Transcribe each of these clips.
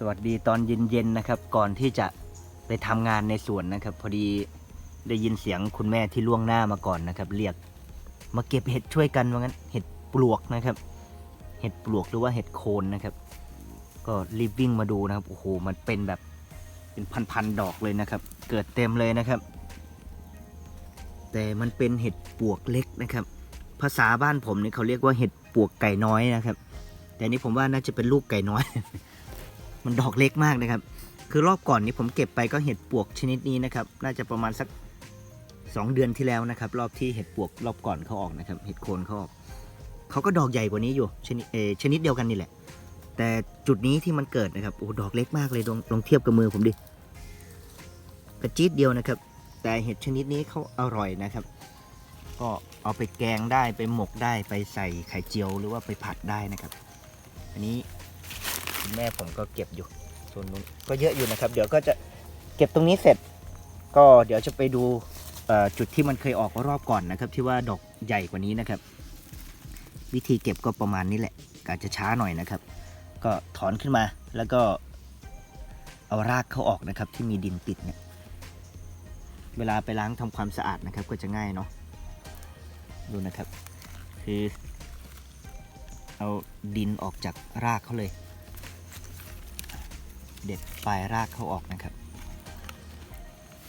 สวัสดีตอนเย็นๆนะครับ ก่อนที่จะไปทำงานในสวนนะครับ พอดีได้ยินเสียงคุณแม่ที่ล่วงหน้ามาก่อนนะครับ เรียกมาเก็บเห็ดช่วยกันว่างั้นเห็ดปลวกนะครับ เห็ดปลวกหรือว่าเห็ดโคนนะครับ ก็รีบวิ่งมาดูนะครับโอ้โหมันเป็นแบบเป็นพันๆดอกเลยนะครับ เกิดเต็มเลยนะครับ แต่มันเป็นเห็ดปลวกเล็กนะครับ ภาษาบ้านผมนี่เขาเรียกว่าเห็ดปลวกไก่น้อยนะครับ แต่นี่ผมว่าน่าจะเป็นลูกไก่น้อย มันดอกเล็กมากนะครับ คือรอบก่อนนี้ผมเก็บไปก็เห็ดปวกชนิดนี้นะครับ น่าจะประมาณสัก 2 เดือนที่แล้วนะครับ รอบที่เห็ดปวกรอบก่อนเขาออกนะครับ เห็ดโคนเขาออกเขาก็ดอกใหญ่กว่านี้อยู่ ชนิดเอชนิดเดียวกันนี่แหละ แต่จุดนี้ที่มันเกิดนะครับโอ้ดอกเล็กมากเลยลองลองเทียบกับมือผมดิกระจี๊ดเดียวนะครับ แต่เห็ดชนิดนี้เขาอร่อยนะครับ ก็เอาไปแกงได้ไปหมกได้ไปใส่ไข่เจียวหรือว่าไปผัดได้นะครับ อันนี้ คุณแม่ผมก็เก็บอยู่ส่วนนู้นก็เยอะอยู่นะครับ เดี๋ยวก็จะเก็บตรงนี้เสร็จ ก็เดี๋ยวจะไปดูจุดที่มันเคยออกรอบก่อนนะครับ ที่ว่าดอกใหญ่กว่านี้นะครับ วิธีเก็บก็ประมาณนี้แหละอาจจะช้าหน่อยนะครับ ก็ถอนขึ้นมาแล้วก็เอารากเขาออกนะครับ ที่มีดินติดเนี่ยเวลาไปล้างทำความสะอาดนะครับ ก็จะง่ายเนาะดูนะครับ คือ เอาดินออกจากรากเขาเลย เด็ดปลายรากเขาออกนะครับ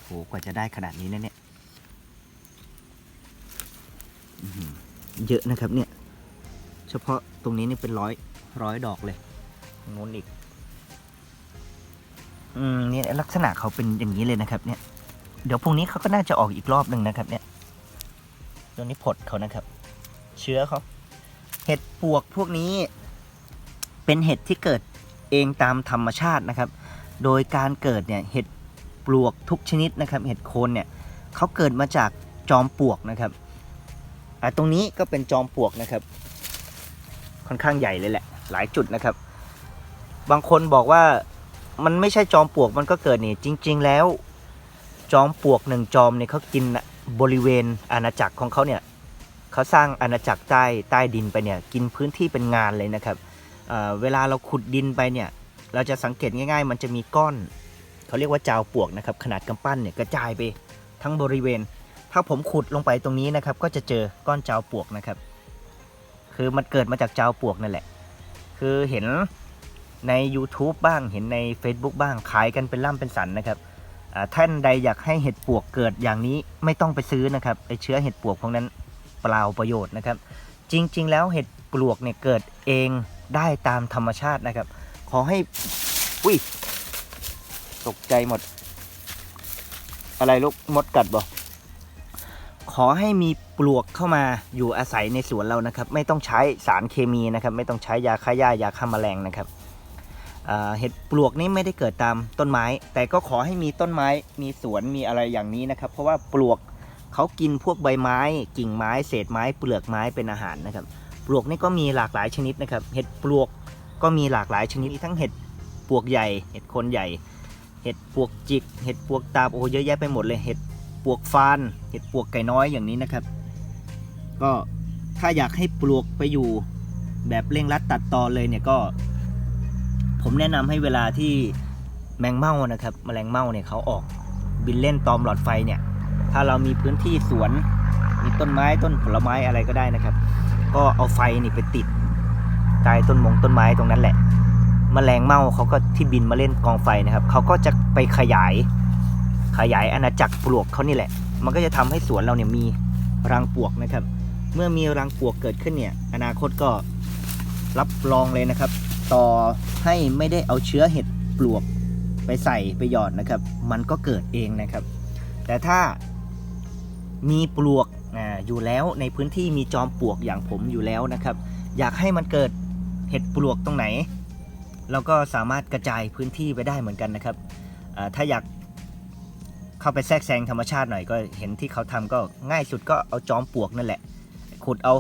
โหกว่าจะได้ขนาดนี้นะเนี่ยเยอะนะครับเนี่ย เฉพาะตรงนี้นี่เป็นร้อยร้อยดอกเลยตรงนู้นอีก อืมเนี่ยลักษณะเขาเป็นอย่างนี้เลยนะครับ เนี่ย เดี๋ยวพรุ่งนี้เขาก็น่าจะออกอีกรอบหนึ่งนะครับ เนี่ยตรงนี้ผดเขานะครับ เชื้อเขาเห็ดปวกพวกนี้ เป็นเห็ดที่เกิด เองตามธรรมชาตินะครับ โดยการเกิดเนี่ยเห็ดปลวกทุกชนิดนะครับ เห็ดโคนเนี่ยเขาเกิดมาจากจอมปลวกนะครับอะตรงนี้ก็เป็นจอมปลวกนะครับ ค่อนข้างใหญ่เลยแหละ หลายจุดนะครับ บางคนบอกว่ามันไม่ใช่จอมปลวกมันก็เกิดนี่จริง ๆ แล้วจอมปลวกหนึ่งจอมเนี่ยเขากินบริเวณอาณาจักรของเขาเนี่ยเขาสร้างอาณาจักรใต้ใต้ดินไปเนี่ยกินพื้นที่เป็นงานเลยนะครับ เวลาเราขุดดินไปเนี่ยเราจะสังเกตง่าย ๆ มันจะมีก้อนเขาเรียกว่าจาวปวกนะครับขนาดกำปั้นเนี่ยกระจายไปทั้งบริเวณ ถ้าผมขุดลงไปตรงนี้นะครับ ก็จะเจอก้อนจาวปวกนะครับ คือมันเกิดมาจากจาวปวกนั่นแหละ คือเห็นใน YouTube บ้างเห็นใน Facebook บ้างขายกันเป็นล่ำเป็นสันนะครับท่านใดอยากให้เห็ดปวกเกิดอย่างนี้ไม่ต้องไปซื้อนะครับไอเชื้อเห็ดปวกพวกนั้นเปล่าประโยชน์นะครับ จริง ๆ แล้วเห็ดปลวกเนี่ยเกิดเอง ได้ตามธรรมชาตินะครับ ขอให้อุ้ยตกใจหมด อะไรลูกมดกัดบ่ขอให้มีปลวกเข้ามาอยู่อาศัยในสวนเรานะครับ ไม่ต้องใช้สารเคมีนะครับ ไม่ต้องใช้ยาฆ่าหญ้ายาฆ่าแมลงนะครับเห็ดปลวกนี้ไม่ได้เกิดตามต้นไม้ แต่ก็ขอให้มีต้นไม้มีสวนมีอะไรอย่างนี้นะครับ เพราะว่าปลวกเขากินพวกใบไม้ กิ่งไม้ เศษไม้เปลือกไม้เป็นอาหารนะครับ ปลวกนี่ก็มีหลากหลายชนิดนะครับ เห็ดปลวกก็มีหลากหลายชนิดมีทั้งเห็ดปลวกใหญ่ เห็ดคนใหญ่ เห็ดปลวกจิก เห็ดปลวกตาบโอ้เยอะแยะไปหมดเลย เห็ดปลวกฟาน เห็ดปลวกไก่น้อยอย่างนี้นะครับ ก็ถ้าอยากให้ปลวกไปอยู่แบบเร่งรัดตัดตอนเลยเนี่ยก็ ผมแนะนำให้เวลาที่แมงเม่านะครับแมลงเม่าเนี่ยเขาออกบินเล่นตอมหลอดไฟเนี่ย ถ้าเรามีพื้นที่สวน มีต้นไม้ต้นผลไม้อะไรก็ได้นะครับ ก็เอาไฟนี่ไปติดใต้ต้นมงต้นไม้ตรงนั้นแหละแมลงเม่าเขาก็ที่บินมาเล่นกองไฟนะครับเขาก็จะไปขยายขยายอาณาจักรปลวกเขานี่แหละ มันก็จะทำให้สวนเราเนี่ยมีรังปลวกนะครับ เมื่อมีรังปลวกเกิดขึ้นเนี่ย อนาคตก็รับรองเลยนะครับ ต่อให้ไม่ได้เอาเชื้อเห็ดปลวกไปใส่ไปหยอดนะครับ มันก็เกิดเองนะครับ แต่ถ้ามีปลวก อยู่แล้วในพื้นที่มีจอมปลวกอย่างผมอยู่แล้วนะครับ อยากให้มันเกิดเห็ดปลวกตรงไหน เราก็สามารถกระจายพื้นที่ไปได้เหมือนกันนะครับถ้าอยากเข้าไปแทรกแซงธรรมชาติหน่อยก็เห็นที่เขาทำก็ง่ายสุดก็เอาจอมปลวกนั่นแหละขุดเอา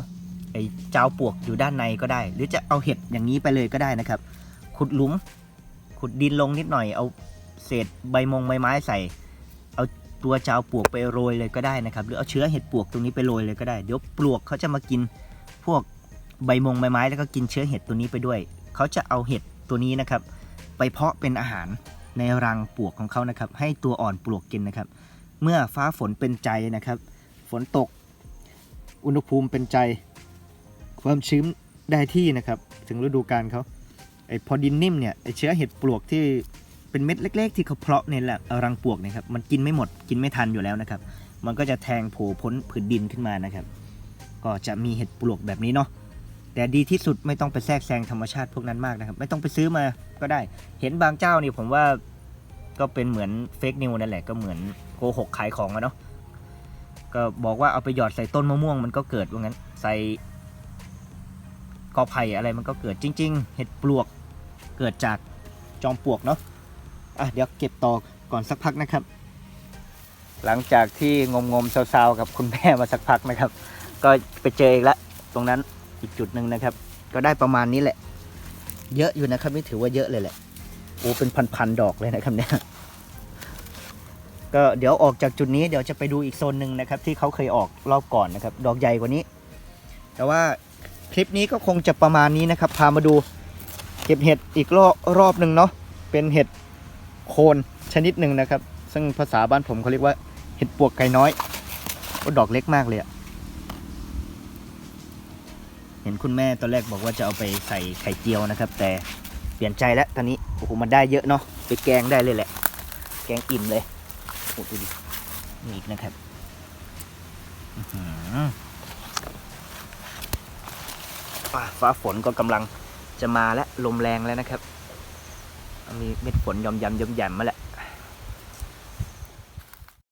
ไอ้เจ้าปลวกอยู่ด้านในก็ได้ หรือจะเอาเห็ดอย่างนี้ไปเลยก็ได้นะครับ ขุดหลุมขุดดินลงนิดหน่อยเอาเศษใบมงใบไม้ใส่ ตัวเจ้าปลวกไปโรยเลยก็ได้นะครับ หรือเอาเชื้อเห็ดปลวกตรงนี้ไปโรยเลยก็ได้ เดี๋ยวปลวกเขาจะมากินพวกใบมงใบไม้แล้วก็กินเชื้อเห็ดตัวนี้ไปด้วย เขาจะเอาเห็ดตัวนี้นะครับ ไปเพาะเป็นอาหารในรังปลวกของเขานะครับ ให้ตัวอ่อนปลวกกินนะครับ เมื่อฟ้าฝนเป็นใจนะครับ ฝนตก อุณหภูมิเป็นใจ ความชื้นได้ที่นะครับ ถึงฤดูกาลเขาไอพอดินนิ่มเนี่ยไอเชื้อเห็ดปลวกที่ เป็นเม็ดเล็ก ๆ ที่เขาเพาะในแหละรังปลวกนะครับ มันกินไม่หมดกินไม่ทันอยู่แล้วนะครับ มันก็จะแทงโผล่พ้นผืนดินขึ้นมานะครับ ก็จะมีเห็ดปลวกแบบนี้เนาะแต่ดีที่สุดไม่ต้องไปแทรกแซงธรรมชาติพวกนั้นมากนะครับ ไม่ต้องไปซื้อมาก็ได้ เห็นบางเจ้านี่ผมว่าก็เป็นเหมือนเฟกนิวนั่นแหละก็เหมือนโกหกขายของอะเนาะก็บอกว่าเอาไปหยอดใส่ต้นมะม่วงมันก็เกิดว่างั้นใส่กอไผ่อะไรมันก็เกิดจริง ๆ เห็ดปลวกเกิดจากจอมปลวกเนาะ อะเดี๋ยวเก็บต่อก่อนสักพักนะครับ หลังจากที่งมงมๆซาๆกับคุณแม่มาสักพักนะครับ ก็ไปเจออีกแล้วตรงนั้นอีกจุดหนึ่งนะครับ ก็ได้ประมาณนี้แหละ เยอะอยู่นะครับนี่ถือว่าเยอะเลยแหละโอ้เป็นพันๆดอกเลยนะครับเนี่ยก็เดี๋ยวออกจากจุดนี้เดี๋ยวจะไปดูอีกโซนหนึ่งนะครับ ที่เขาเคยออกรอบก่อนนะครับ ดอกใหญ่กว่านี้ แต่ว่าคลิปนี้ก็คงจะประมาณนี้นะครับ พามาดูเก็บเห็ดอีกรอบรอบหนึ่งเนาะเป็นเห็ด โคนชนิดหนึ่งนะครับ ซึ่งภาษาบ้านผมเขาเรียกว่าเห็ดปวกไก่น้อยโอ้ดอกเล็กมากเลยอะเห็นคุณแม่ตอนแรกบอกว่าจะเอาไปใส่ไข่เจียวนะครับ แต่เปลี่ยนใจแล้วตอนนี้โอ้โหมันได้เยอะเนาะไปแกงได้เลยแหละ แกงอิ่มเลยโอ้ดูดินี่อีกนะครับฟ้าฝนก็กำลังจะมาแล้วลมแรงแล้วนะครับ มีเม็ดฝนยอมยำยอมแยมมาแหละ